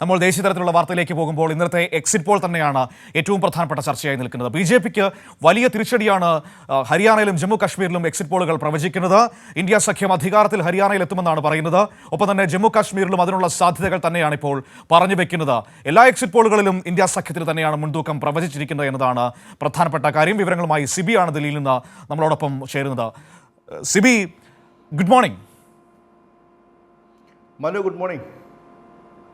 നമ്മൾ ദേശീയ തലത്തിലുള്ള വാർത്തയിലേക്ക് പോകുമ്പോൾ ഇന്നത്തെ എക്സിറ്റ് പോൾ തന്നെയാണ് ഏറ്റവും പ്രധാനപ്പെട്ട ചർച്ചയായി നിൽക്കുന്നത്. ബി ജെ പിക്ക് വലിയ തിരിച്ചടിയാണ് ഹരിയാനയിലും ജമ്മു കാശ്മീരിലും എക്സിറ്റ് പോളുകൾ പ്രവചിക്കുന്നത്. ഇന്ത്യ സഖ്യം അധികാരത്തിൽ ഹരിയാനയിൽ എത്തുമെന്നാണ് പറയുന്നത്. ഒപ്പം തന്നെ ജമ്മു കാശ്മീരിലും അതിനുള്ള സാധ്യതകൾ തന്നെയാണ് ഇപ്പോൾ പറഞ്ഞു വെക്കുന്നത്. എല്ലാ എക്സിറ്റ് പോളുകളിലും ഇന്ത്യ സഖ്യത്തിന് തന്നെയാണ് മുൻതൂക്കം പ്രവചിച്ചിരിക്കുന്നത് എന്നതാണ് പ്രധാനപ്പെട്ട കാര്യം. വിവരങ്ങളുമായി സിബി ആണ് ദില്ലിയിൽ നിന്ന് നമ്മളോടൊപ്പം ചേരുന്നത്. Sibi good morning Manu good morning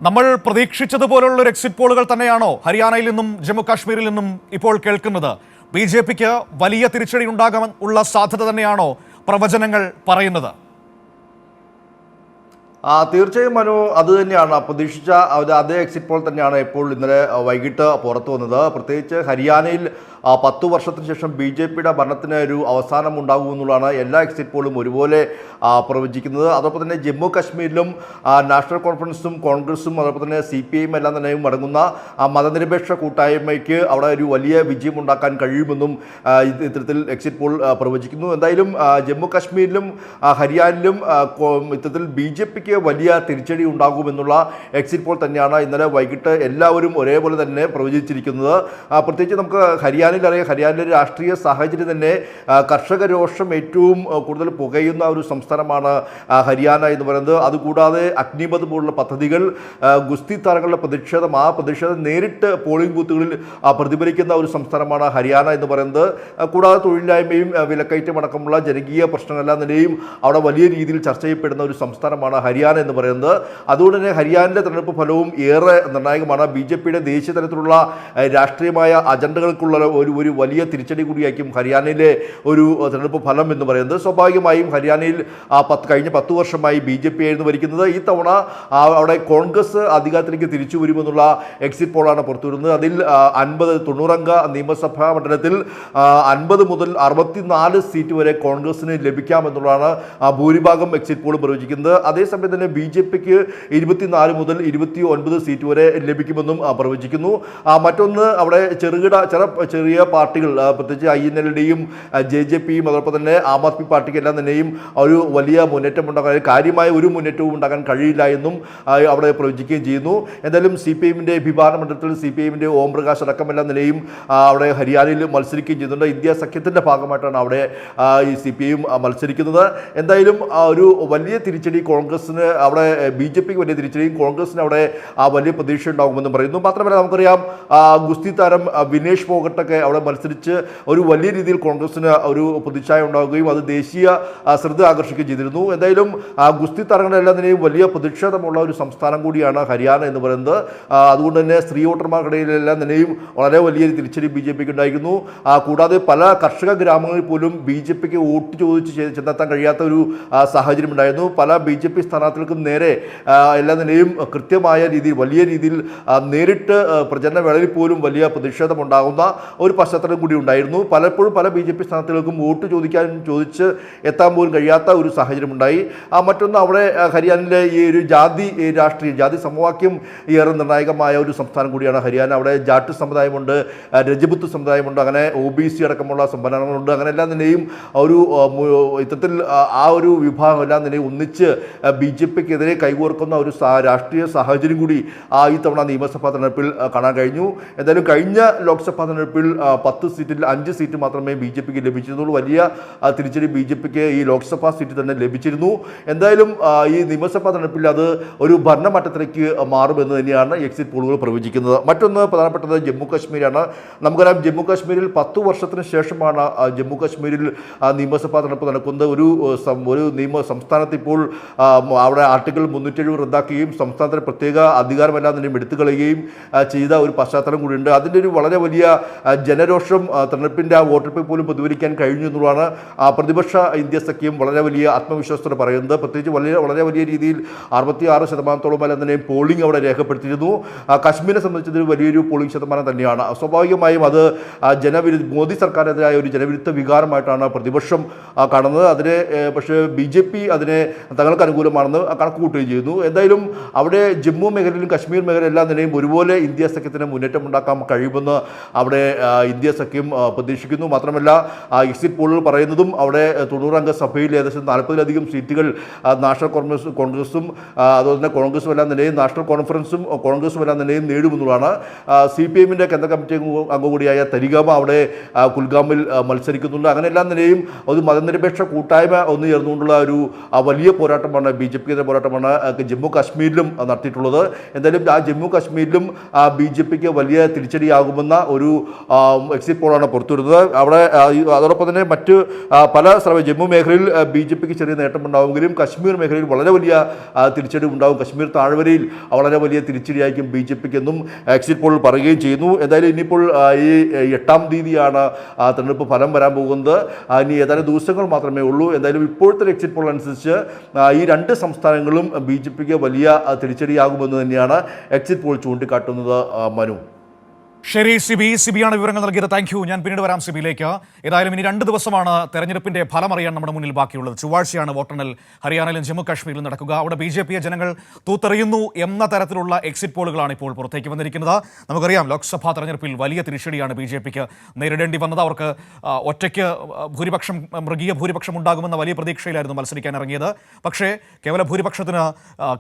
നമ്മൾ പ്രതീക്ഷിച്ചതുപോലുള്ള ഒരു എക്സിറ്റ് പോളുകൾ തന്നെയാണോ ഹരിയാനയിൽ നിന്നും ജമ്മു കാശ്മീരിൽ നിന്നും ഇപ്പോൾ കേൾക്കുന്നത്? ബി ജെ പിക്ക് വലിയ തിരിച്ചടി ഉണ്ടാകാൻ ഉള്ള സാധ്യത തന്നെയാണോ പ്രവചനങ്ങൾ പറയുന്നത്? ആ തീർച്ചയായും മനു അത് തന്നെയാണ്. പ്രതീക്ഷിച്ച അതേ എക്സിറ്റ് പോൾ തന്നെയാണ് ഇപ്പോൾ ഇന്നലെ വൈകിട്ട് പുറത്തു വന്നത്. പ്രത്യേകിച്ച് ഹരിയാനയിൽ പത്തു വർഷത്തിന് ശേഷം ബി ജെ പിയുടെ ഭരണത്തിന് ഒരു അവസാനം ഉണ്ടാകും എന്നുള്ളതാണ് എല്ലാ എക്സിറ്റ് പോളും ഒരുപോലെ ആ, പ്രവചിക്കുന്നത്. അതോടൊപ്പം തന്നെ ജമ്മു കാശ്മീരിലും നാഷണൽ കോൺഫറൻസും കോൺഗ്രസും അതോടൊപ്പം തന്നെ സി പി ഐയും എല്ലാം തന്നെയും അടങ്ങുന്ന ആ, മതനിരപേക്ഷ കൂട്ടായ്മയ്ക്ക് അവിടെ ഒരു വലിയ വിജയം ഉണ്ടാക്കാൻ കഴിയുമെന്നും ആ, ഇത്തരത്തിൽ എക്സിറ്റ് പോൾ പ്രവചിക്കുന്നു. എന്തായാലും ജമ്മു കാശ്മീരിലും ഹരിയാനയിലും ആ, ഇത്തരത്തിൽ ബി ജെ പിക്ക് വലിയ തിരിച്ചടി ഉണ്ടാകുമെന്നുള്ള എക്സിറ്റ് പോൾ തന്നെയാണ് ഇന്നലെ വൈകിട്ട് എല്ലാവരും ഒരേപോലെ തന്നെ പ്രവചിച്ചിരിക്കുന്നത്. പ്രത്യേകിച്ച് നമുക്ക് ഹരിയാനയിൽ അറിയാം ഹരിയാനയിലെ രാഷ്ട്രീയ സാഹചര്യം തന്നെ കർഷക രോഷം ഏറ്റവും കൂടുതൽ പുകയുന്ന ഒരു സംസ്ഥാനമാണ് ഹരിയാന എന്ന് പറയുന്നത്. അതുകൂടാതെ അഗ്നിപത് പോലുള്ള പദ്ധതികൾ ഗുസ്തി താരങ്ങളുടെ പ്രതിഷേധം ആ പ്രതിഷേധം നേരിട്ട് പോളിംഗ് ബൂത്തുകളിൽ പ്രതിഫലിക്കുന്ന ഒരു സംസ്ഥാനമാണ് ഹരിയാന എന്ന് പറയുന്നത്. കൂടാതെ തൊഴിലില്ലായ്മയും വിലക്കയറ്റം അടക്കമുള്ള ജനകീയ പ്രശ്നങ്ങളെല്ലാം നിലയും അവിടെ വലിയ രീതിയിൽ ചർച്ച ചെയ്യപ്പെടുന്ന ഒരു സംസ്ഥാനമാണ് ഹരിയാന എന്ന് പറയുന്നത്. അതുകൊണ്ട് തന്നെ ഹരിയാനയിലെ തെരഞ്ഞെടുപ്പ് ഫലവും ഏറെ നിർണായകമാണ്. ബി ജെ പിയുടെ ദേശീയ തലത്തിലുള്ള രാഷ്ട്രീയമായ അജണ്ടകൾക്കുള്ള ഒരു ഒരു വലിയ തിരിച്ചടി കൂടിയായിരിക്കും ഹരിയാനയിലെ ഒരു തെരഞ്ഞെടുപ്പ് ഫലം എന്ന് പറയുന്നത്. സ്വാഭാവികമായും ഹരിയാനയിൽ ആ പത്ത് കഴിഞ്ഞ പത്ത് വർഷമായി ബി ജെ പി ആയിരുന്നു ഭരിക്കുന്നത്. ഈ തവണ അവിടെ കോൺഗ്രസ് അധികാരത്തിലേക്ക് തിരിച്ചു വരുമെന്നുള്ള എക്സിറ്റ് പോളാണ് പുറത്തു വരുന്നത് അതിൽ അൻപത് തൊണ്ണൂറംഗ നിയമസഭാ മണ്ഡലത്തിൽ അൻപത് മുതൽ അറുപത്തിനാല് സീറ്റ് വരെ കോൺഗ്രസിന് ലഭിക്കാമെന്നുള്ളതാണ് ഭൂരിഭാഗം എക്സിറ്റ് പോൾ പ്രവചിക്കുന്നത്. അതേസമയം തന്നെ ബി ജെ പിക്ക് ഇരുപത്തിനാല് മുതൽ ഇരുപത്തി ഒൻപത് സീറ്റ് വരെ ലഭിക്കുമെന്നും പ്രവചിക്കുന്നു. മറ്റൊന്ന് അവിടെ ചെറുകിട ചെറ ചെറിയ പാർട്ടികൾ ആ, പ്രത്യേകിച്ച് ഐ എൻ എല്ലിന്റെയും ജെ ജെ പിയും അതോടൊപ്പം തന്നെ ആം ആദ്മി പാർട്ടിക്ക് എല്ലാം തന്നെയും ഒരു വലിയ മുന്നേറ്റം ഉണ്ടാക്കാൻ കാര്യമായ ഒരു മുന്നേറ്റവും ഉണ്ടാക്കാൻ കഴിയില്ല എന്നും അവിടെ പ്രവചിക്കുകയും ചെയ്യുന്നു. എന്തായാലും സി പി എമ്മിന്റെ വിഭാഗ മണ്ഡലത്തിൽ സി പി എമ്മിന്റെ ഓം പ്രകാശ് അടക്കമെല്ലാം നിലയും അവിടെ ഹരിയാനയിൽ മത്സരിക്കുകയും ചെയ്യുന്നുണ്ട്. ഇന്ത്യ സഖ്യത്തിന്റെ ഭാഗമായിട്ടാണ് അവിടെ ഈ സി പി എം മത്സരിക്കുന്നത്. എന്തായാലും ഒരു വലിയ തിരിച്ചടി കോൺഗ്രസിന് അവിടെ ബി ജെ പിക്ക് വലിയ തിരിച്ചടിയും കോൺഗ്രസിന് അവിടെ ആ വലിയ പ്രതീക്ഷ ഉണ്ടാകുമെന്നും പറയുന്നു. മാത്രമല്ല നമുക്കറിയാം ഗുസ്തി താരം വിനേഷ് ഫോഗട്ടൊക്കെ അവിടെ മത്സരിച്ച് ഒരു വലിയ രീതിയിൽ കോൺഗ്രസിന് ഒരു പ്രതിച്ഛായ ഉണ്ടാവുകയും അത് ദേശീയ ശ്രദ്ധ ആകർഷിക്കുകയും ചെയ്തിരുന്നു. എന്തായാലും ഗുസ്തി താരങ്ങളെല്ലാം തന്നെയും വലിയ പ്രതിഷേധമുള്ള ഒരു സംസ്ഥാനം കൂടിയാണ് ഹരിയാന എന്ന് പറയുന്നത്. അതുകൊണ്ട് തന്നെ സ്ത്രീ വോട്ടർമാർക്കിടയിലെല്ലാം തന്നെയും വളരെ വലിയ തിരിച്ചടി ബി ജെ പിക്ക് ഉണ്ടായിരുന്നു. കൂടാതെ പല കർഷക ഗ്രാമങ്ങളിൽ പോലും ബി ജെ പിക്ക് വോട്ട് ചോദിച്ച് ചെന്നെത്താൻ കഴിയാത്ത ഒരു സാഹചര്യം ഉണ്ടായിരുന്നു. പല ബി ജെ പി സ്ഥാനാർത്ഥികൾക്കും നേരെ എല്ലാ നിലയും കൃത്യമായ രീതിയിൽ വലിയ രീതിയിൽ നേരിട്ട് പ്രചരണ വേളയിൽ പോലും വലിയ പ്രതിഷേധം ഉണ്ടാകുന്ന ഒരു പശ്ചാത്തലം കൂടി ഉണ്ടായിരുന്നു. പലപ്പോഴും പല ബി ജെ പി സ്ഥാനാർത്ഥികൾക്കും വോട്ട് ചോദിക്കാൻ ചോദിച്ച് എത്താൻ പോലും കഴിയാത്ത ഒരു സാഹചര്യം ഉണ്ടായി ആ, മറ്റൊന്ന് അവിടെ ഹരിയാനയിലെ ഈ ഒരു ജാതി രാഷ്ട്രീയം ജാതി സമവാക്യം ഏറെ നിർണായകമായ ഒരു സംസ്ഥാനം കൂടിയാണ് ഹരിയാന. അവിടെ ജാട്ട് സമുദായമുണ്ട് രജപുത്ത് സമുദായമുണ്ട് അങ്ങനെ ഒ ബി സി അടക്കമുള്ള സംഭരണങ്ങളുണ്ട് അങ്ങനെ എല്ലാം തന്നെയും ഒരു ഇത്തരത്തിൽ ആ, ഒരു വിഭാഗം എല്ലാം തന്നെയും ഒന്നിച്ച് ബി ജെ പിക്കെതിരെ കൈകോർക്കുന്ന ഒരു രാഷ്ട്രീയ സാഹചര്യം കൂടി ആ ഈ തവണ നിയമസഭാ തെരഞ്ഞെടുപ്പിൽ കാണാൻ കഴിഞ്ഞു. എന്തായാലും കഴിഞ്ഞ ലോക്സഭാ തെരഞ്ഞെടുപ്പിൽ പത്ത് സീറ്റിൽ അഞ്ച് സീറ്റ് മാത്രമേ ബി ജെ പിക്ക് ലഭിച്ചിരുന്നുള്ളൂ. വലിയ തിരിച്ചടി ബി ജെ പിക്ക് ഈ ലോക്സഭാ സീറ്റ് തന്നെ ലഭിച്ചിരുന്നു. എന്തായാലും ഈ നിയമസഭാ തെരഞ്ഞെടുപ്പിൽ അത് ഒരു ഭരണമാറ്റത്തിലേക്ക് മാറുമെന്ന് തന്നെയാണ് എക്സിറ്റ് പോളുകൾ പ്രവചിക്കുന്നത്. മറ്റൊന്ന് പ്രധാനപ്പെട്ടത് ജമ്മു കാശ്മീരാണ് നമുക്കറിയാം ജമ്മു കാശ്മീരിൽ പത്തു വർഷത്തിന് ശേഷമാണ് ജമ്മു കാശ്മീരിൽ നിയമസഭാ തെരഞ്ഞെടുപ്പ് നടക്കുന്നത്. ഒരു ഒരു നിയമ സംസ്ഥാനത്ത് ഇപ്പോൾ അവിടെ ആർട്ടിക്കിൾ മുന്നൂറ്റെഴുപത് റദ്ദാക്കുകയും സംസ്ഥാനത്തിന് പ്രത്യേക അധികാരമെല്ലാം തന്നെ എടുത്തു കളയുകയും ചെയ്ത ഒരു പശ്ചാത്തലം കൂടിയുണ്ട്. അതിന്റെ ഒരു വളരെ വലിയ ജനരോഷം തെരഞ്ഞെടുപ്പിന്റെ ആ വോട്ടെടുപ്പിൽ പോലും പ്രതിഫലിക്കാൻ കഴിഞ്ഞു എന്നുള്ളതാണ് പ്രതിപക്ഷ ഇന്ത്യ സഖ്യം വളരെ വലിയ ആത്മവിശ്വാസത്തോടെ പറയുന്നത്. പ്രത്യേകിച്ച് വളരെ വളരെ വലിയ രീതിയിൽ അറുപത്തി ആറ് ശതമാനത്തോളം വരെ തന്നെ പോളിംഗ് അവിടെ രേഖപ്പെടുത്തിയിരുന്നു. ആ, സംബന്ധിച്ചത് വലിയൊരു പോളിംഗ് ശതമാനം തന്നെയാണ്. സ്വാഭാവികമായും അത് ജനവിരുദ്ധ മോദി സർക്കാരിനെതിരായ ഒരു ജനവിരുദ്ധ വികാരമായിട്ടാണ് പ്രതിപക്ഷം കാണുന്നത്. അതിനെ പക്ഷേ ബി ജെ പി അതിനെ തങ്ങൾക്ക് അനുകൂലമാണെന്ന് കണക്ക് കൂട്ടുകയും ചെയ്യുന്നു. എന്തായാലും അവിടെ ജമ്മു മേഖലയിലും കശ്മീർ മേഖലയിലും എല്ലാം നിലയും ഒരുപോലെ ഇന്ത്യ സഖ്യത്തിന് മുന്നേറ്റം ഉണ്ടാക്കാൻ കഴിയുമെന്ന് അവിടെ ഇന്ത്യ സഖ്യം പ്രതീക്ഷിക്കുന്നു. മാത്രമല്ല എക്സിറ്റ് പോളുകൾ പറയുന്നതും അവിടെ തൊണ്ണൂറംഗ സഭയിൽ ഏകദേശം നാൽപ്പതിലധികം സീറ്റുകൾ നാഷണൽ കോൺഗ്രസ് കോൺഗ്രസും അതുപോലെ തന്നെ കോൺഗ്രസും എല്ലാം നിലയും നാഷണൽ കോൺഫറൻസും കോൺഗ്രസും എല്ലാം നിലയും നേടുമെന്നുള്ളതാണ് സി പി എമ്മിന്റെ കേന്ദ്ര കമ്മിറ്റി അംഗം കൂടിയായ തരികാമ അവിടെ കുൽഗാമിൽ മത്സരിക്കുന്നുണ്ട്. അങ്ങനെ എല്ലാ നിലയും ഒരു മതനിരപേക്ഷ കൂട്ടായ്മ ഒന്ന് ചേർന്നുകൊണ്ടുള്ള ഒരു വലിയ പോരാട്ടമാണ് ബി ജെ പിയുടെ പോരാട്ടമാണ് ജമ്മു കാശ്മീരിലും നടത്തിയിട്ടുള്ളത്. എന്തായാലും ആ ജമ്മു കാശ്മീരിലും ബി ജെ പിക്ക് വലിയ തിരിച്ചടിയാകുമെന്ന ഒരു എക്സിറ്റ് പോളാണ് പുറത്തുവരുന്നത്. അവിടെ അതോടൊപ്പം തന്നെ മറ്റ് പല സ്ഥലം ജമ്മു മേഖലയിൽ ബി ജെ പിക്ക് ചെറിയ നേട്ടമുണ്ടാവുമെങ്കിലും കശ്മീർ മേഖലയിൽ വളരെ വലിയ തിരിച്ചടി ഉണ്ടാവും. കശ്മീർ താഴ്വരയിൽ വളരെ വലിയ തിരിച്ചടിയായിരിക്കും ബി ജെ പിക്ക് എന്നും എക്സിറ്റ് പോളിൽ പറയുകയും ചെയ്യുന്നു. എന്തായാലും ഇനിയിപ്പോൾ ഈ എട്ടാം തീയതിയാണ് തിരഞ്ഞെടുപ്പ് ഫലം വരാൻ പോകുന്നത്. ഇനി ഏതാനും ദിവസങ്ങൾ മാത്രമേ ഉള്ളൂ. എന്തായാലും ഇപ്പോഴത്തെ എക്സിറ്റ് പോൾ അനുസരിച്ച് ഈ രണ്ട് സംസ്ഥാനങ്ങളും ബി ജെ പിക്ക് വലിയ തിരിച്ചടിയാകുമെന്ന് തന്നെയാണ് എക്സിറ്റ് പോൾ ചൂണ്ടിക്കാട്ടുന്നത് മനു. ശരി സിബി ആണ് വിവരങ്ങൾ നൽകിയത്. താങ്ക് യു ഞാൻ പിന്നീട് വരാം സിബിയിലേക്ക്. ഏതായാലും ഇനി രണ്ട് ദിവസമാണ് തെരഞ്ഞെടുപ്പിന്റെ ഫലം അറിയാൻ നമ്മുടെ മുന്നിൽ ബാക്കിയുള്ളത്. ചൊവ്വാഴ്ചയാണ് വോട്ടെണ്ണൽ. ഹരിയാനയിലും ജമ്മു കാശ്മീരിലും നടക്കുക. അവിടെ ബി ജെ പിയെ ജനങ്ങൾ തൂത്തെറിയുന്നു എന്ന തരത്തിലുള്ള എക്സിറ്റ് പോളുകളാണ് ഇപ്പോൾ പുറത്തേക്ക് വന്നിരിക്കുന്നത്. നമുക്കറിയാം ലോക്സഭാ തെരഞ്ഞെടുപ്പിൽ വലിയ തിരിച്ചടിയാണ് ബി ജെ പിക്ക് നേരിടേണ്ടി വന്നത്. അവർക്ക് ഒറ്റയ്ക്ക് ഭൂരിപക്ഷം മൃഗീയ ഭൂരിപക്ഷം ഉണ്ടാകുമെന്ന വലിയ പ്രതീക്ഷയിലായിരുന്നു മത്സരിക്കാൻ ഇറങ്ങിയത്. പക്ഷേ കേവല ഭൂരിപക്ഷത്തിന്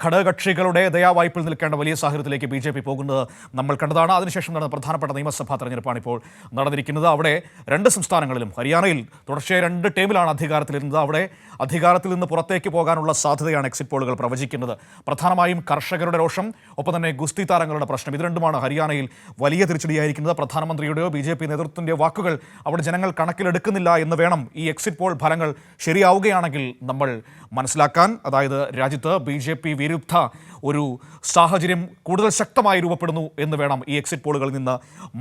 ഘടകകക്ഷികളുടെ ദയാവായ്പിൽ നിൽക്കേണ്ട വലിയ സാഹചര്യത്തിലേക്ക് ബി ജെ പി പോകുന്നത് നമ്മൾ കണ്ടതാണ്. അതിനുശേഷം നടന്ന പ്രധാനപ്പെട്ട നിയമസഭാ തെരഞ്ഞെടുപ്പാണ് ഇപ്പോൾ നടന്നിരിക്കുന്നത്. അവിടെ രണ്ട് സംസ്ഥാനങ്ങളിലും ഹരിയാനയിൽ തുടർച്ചയായി രണ്ട് ടേമിലാണ് അധികാരത്തിലിരുന്നത്. അവിടെ അധികാരത്തിൽ നിന്ന് പുറത്തേക്ക് പോകാനുള്ള സാധ്യതയാണ് എക്സിറ്റ് പോളുകൾ പ്രവചിക്കുന്നത്. പ്രധാനമായും കർഷകരുടെ രോഷം ഒപ്പം തന്നെ ഗുസ്തി താരങ്ങളുടെ പ്രശ്നം. ഇത് രണ്ടുമാണ് ഹരിയാനയിൽ വലിയ തിരിച്ചടിയായിരിക്കുന്നത്. പ്രധാനമന്ത്രിയുടെയോ ബി ജെ പി വാക്കുകൾ അവിടെ ജനങ്ങൾ കണക്കിലെടുക്കുന്നില്ല എന്ന് വേണം ഈ എക്സിറ്റ് പോൾ ഫലങ്ങൾ ശരിയാവുകയാണെങ്കിൽ നമ്മൾ മനസ്സിലാക്കാൻ. അതായത് രാജ്യത്ത് ബി ജെ പി വിരുദ്ധ ഒരു സാഹചര്യം കൂടുതൽ ശക്തമായി രൂപപ്പെടുന്നു എന്ന് വേണം ഈ എക്സിറ്റ് പോളുകളിൽ നിന്ന്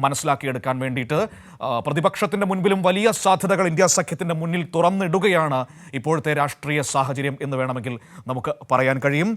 മനസ്സിലാക്കിയെടുക്കാൻ വേണ്ടിയിട്ട് പ്രതിപക്ഷത്തിന്റെ മുൻപിലും വലിയ സാധ്യതകൾ ഇന്ത്യ സഖ്യത്തിന്റെ മുന്നിൽ തുറന്നിടുകയാണ് ഇപ്പോഴത്തെ രാഷ്ട്രീയ സാഹചര്യം എന്ന് വേണമെങ്കിൽ നമുക്ക് പറയാൻ കഴിയും.